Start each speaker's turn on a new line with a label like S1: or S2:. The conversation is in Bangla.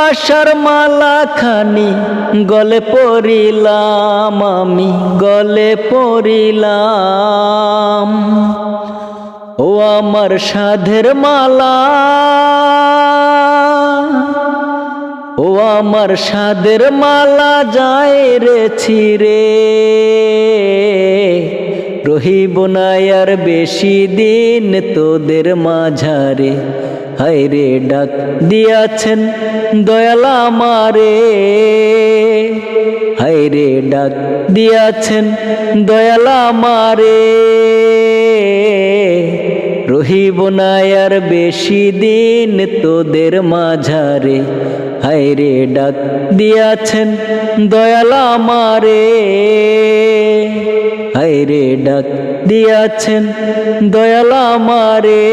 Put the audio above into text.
S1: ভালোবাসার মালা খানি গলে পড়িলাম আমি, গলে পড়িলাম। ও আমার সাধের মালা, ও আমার সাধের মালা যায় রে ছিরে। রহিব না আর বেশি দিন তোদের মাঝারে। হায় রে ডাক দিয়াছেন দয়ালা মারে হায় রে ডাক দিয়াছেন দয়ালা মারে রহিব না আর বেশি দিন তোদের মাঝারে। হায় রে ডাক দিয়াছেন দয়ালা মারে রে ডাক দিয়াছেন দয়ালা মারে